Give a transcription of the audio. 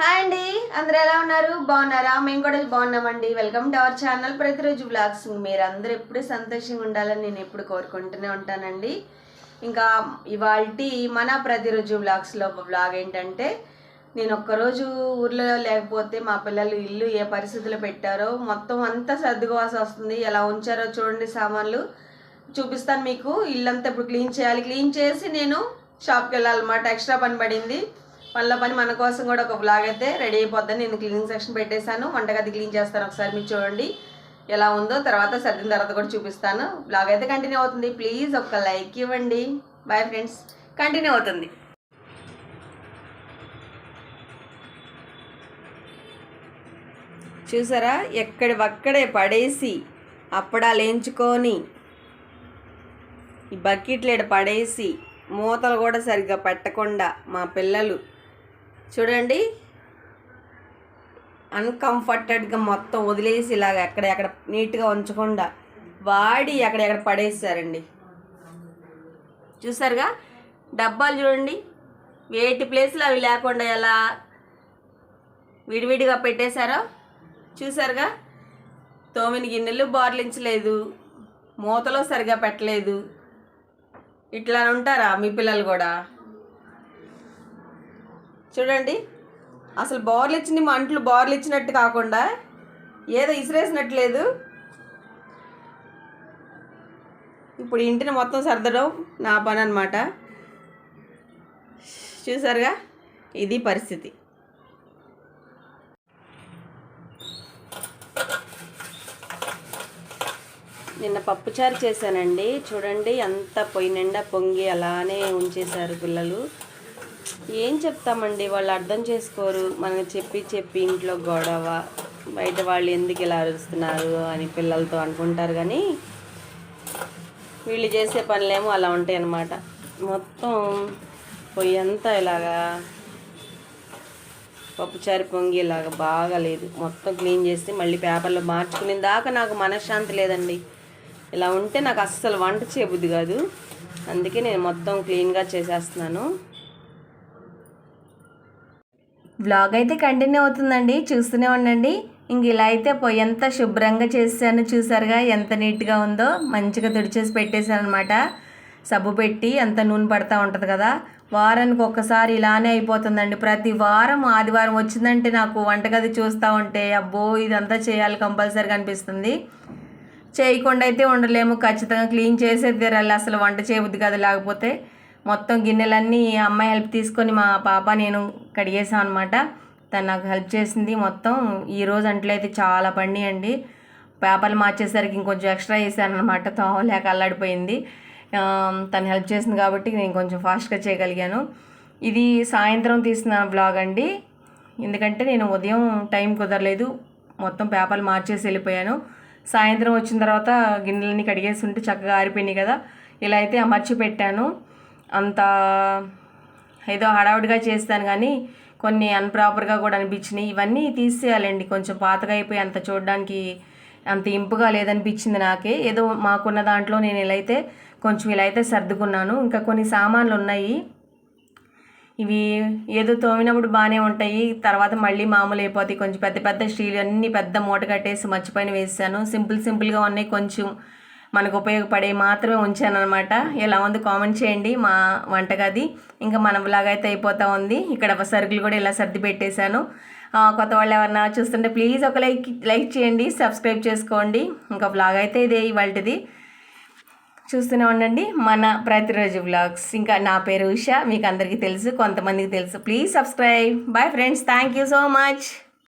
Hi అండి. అందరూ ఎలా ఉన్నారు? బాగున్నారా? మేము కూడా బాగున్నామండి. వెల్కమ్ టు అవర్ ఛానల్ ప్రతిరోజు బ్లాగ్స్ మీరు అందరూ ఎప్పుడు సంతోషంగా ఉండాలని నేను ఎప్పుడు కోరుకుంటూనే ఉంటానండి. ఇంకా ఇవాళ మన ప్రతిరోజు బ్లాగ్స్లో బ్లాగ్ ఏంటంటే నేను ఒక్కరోజు ఊర్లో లేకపోతే మా పిల్లలు ఇల్లు ఏ పరిస్థితిలో పెట్టారో మొత్తం అంతా సర్దుకోవాల్సి వస్తుంది. ఎలా ఉంచారో చూడండి సామాన్లు. చూపిస్తాను మీకు. ఇల్లంతా ఇప్పుడు క్లీన్ చేయాలి. క్లీన్ చేసి నేను షాప్కి వెళ్ళాలన్నమాట. ఎక్స్ట్రా పని పడింది. పనుల పని మన కోసం కూడా ఒక బ్లాగ్ అయితే రెడీ అయిపోద్దని నేను క్లీనింగ్ సెక్షన్ పెట్టేశాను. వంటగది క్లీన్ చేస్తాను ఒకసారి మీరు చూడండి ఎలా ఉందో. తర్వాత సర్దిన తర్వాత కూడా చూపిస్తాను. బ్లాగ్ అయితే కంటిన్యూ అవుతుంది. ప్లీజ్ ఒక లైక్ ఇవ్వండి. బాయ్ ఫ్రెండ్స్ కంటిన్యూ అవుతుంది. చూసారా? ఎక్కడి ఒక్కడే పడేసి అప్పడాలు వేయించుకొని ఈ బకెట్లు ఈడ పడేసి మూతలు కూడా సరిగ్గా పెట్టకుండా మా పిల్లలు చూడండి. అన్కంఫర్టెడ్గా మొత్తం వదిలేసి ఇలాగ ఎక్కడెక్కడ నీట్గా ఉంచకుండా వాడి ఎక్కడెక్కడ పడేసారండి. చూసారుగా? డబ్బాలు చూడండి. వేటి ప్లేస్లో అవి లేకుండా ఎలా విడివిడిగా పెట్టేశారో చూసారుగా? తోమిన గిన్నెలు బార్లించలేదు మూతలో సరిగా పెట్టలేదు. ఇట్లా ఉంటారా మీ పిల్లలు కూడా? చూడండి. అసలు బోర్లు ఇచ్చింది మా అంట్లు బోర్లు ఇచ్చినట్టు కాకుండా ఏదో ఇసిరేసినట్లేదు. ఇప్పుడు ఇంటిని మొత్తం సర్దడం నా పని అనమాట చూసారుగా? ఇది పరిస్థితి. నిన్న పప్పుచారు చేశానండి. చూడండి ఎంత పొయ్యి నిండా పొంగి అలానే ఉంచేశారు పిల్లలు. ఏం చెప్తామండి? వాళ్ళు అర్థం చేసుకోరు. మనం చెప్పి చెప్పి ఇంట్లో గొడవ బయట వాళ్ళు ఎందుకు ఇలా అరుస్తున్నారు అని పిల్లలతో అనుకుంటారు కానీ వీళ్ళు చేసే పనులేమో అలా ఉంటాయి అన్నమాట. మొత్తం పొయ్యి అంతా ఇలాగా పప్పుచారు పొంగి ఇలాగా బాగాలేదు మొత్తం క్లీన్ చేసి మళ్ళీ పేపర్లో మార్చుకునే దాకా నాకు మనశ్శాంతి లేదండి. ఇలా ఉంటే నాకు అస్సలు వంట చేయబుద్ది కాదు. అందుకే నేను మొత్తం క్లీన్గా చేసేస్తున్నాను. వ్లాగ్ అయితే కంటిన్యూ అవుతుందండి. చూస్తూనే ఉండండి. ఇంక ఇలా అయితే పొయ్యి ఎంత శుభ్రంగా చేశాను. చూసారుగా ఎంత నీట్గా ఉందో. మంచిగా తుడిచేసి పెట్టేశాను అనమాట సబ్బు పెట్టి అంత నూనె పడతా ఉంటుంది కదా. వారానికి ఒక్కసారి ఇలానే అయిపోతుందండి. ప్రతి వారం ఆదివారం వచ్చిందంటే నాకు వంటగది చూస్తూ ఉంటే అబ్బో ఇదంతా చేయాలి కంపల్సరీగా అనిపిస్తుంది. చేయకుండా అయితే ఉండలేము. ఖచ్చితంగా క్లీన్ చేసే తీరాలి అసలు వంట చేయబుద్ది కదా. లేకపోతే మొత్తం గిన్నెలన్నీ అమ్మాయి హెల్ప్ తీసుకొని మా పాప నేను కడిగేసాం అనమాట తను నాకు హెల్ప్ చేసింది మొత్తం. ఈ రోజు అంట్లయితే చాలా పండి అండి పేపర్లు మార్చేసరికి ఇంకొంచెం ఎక్స్ట్రా వేసాను అనమాట తోవలేక అల్లాడిపోయింది. తను హెల్ప్ చేసింది కాబట్టి నేను కొంచెం ఫాస్ట్గా చేయగలిగాను. ఇది సాయంత్రం తీసిన బ్లాగ్ అండి. ఎందుకంటే నేను ఉదయం టైం కుదరలేదు. మొత్తం పేపర్లు మార్చేసి వెళ్ళిపోయాను. సాయంత్రం వచ్చిన తర్వాత గిన్నెలన్నీ కడిగేసి ఉంటే చక్కగా ఆరిపోయినాయి కదా. ఇలా అయితే అమర్చి పెట్టాను. అంత ఏదో హడావుడిగా చేస్తాను కానీ కొన్ని అన్ప్రాపర్గా కూడా అనిపించినాయి. ఇవన్నీ తీసేయాలండి. కొంచెం పాతగా అయిపోయి అంత చూడడానికి అంత ఇంపుగా లేదనిపించింది నాకే. ఏదో మాకున్న దాంట్లో నేను ఇలా అయితే కొంచెం ఇలా అయితే సర్దుకున్నాను. ఇంకా కొన్ని సామాన్లు ఉన్నాయి. ఇవి ఏదో తోమినప్పుడు బాగానే ఉంటాయి. తర్వాత మళ్ళీ మామూలు అయిపోతాయి. కొంచెం పెద్ద పెద్ద స్టీల్ అన్నీ పెద్ద మూట కట్టేసి మర్చిపోయిన వేసాను. సింపుల్ సింపుల్గా ఉన్నాయి. కొంచెం మనకు ఉపయోగపడే మాత్రమే ఉంచాను అనమాట ఎలా ఉంది కామెంట్ చేయండి మా వంటగది. ఇంకా మన బ్లాగ్ అయితే అయిపోతూ ఉంది. ఇక్కడ సరుకులు కూడా ఇలా సర్ది పెట్టేశాను. కొత్త వాళ్ళు ఎవరన్నా చూస్తుంటే ప్లీజ్ ఒక లైక్ లైక్ చేయండి సబ్స్క్రైబ్ చేసుకోండి. ఇంకా బ్లాగ్ అయితే ఇదే ఇవాళది చూస్తూనే ఉండండి. మన ప్రతిరోజు వ్లాగ్స్ ఇంకా నా పేరు ఉష మీకు అందరికీ తెలుసు కొంతమందికి తెలుసు. Please subscribe bye friends thank you so much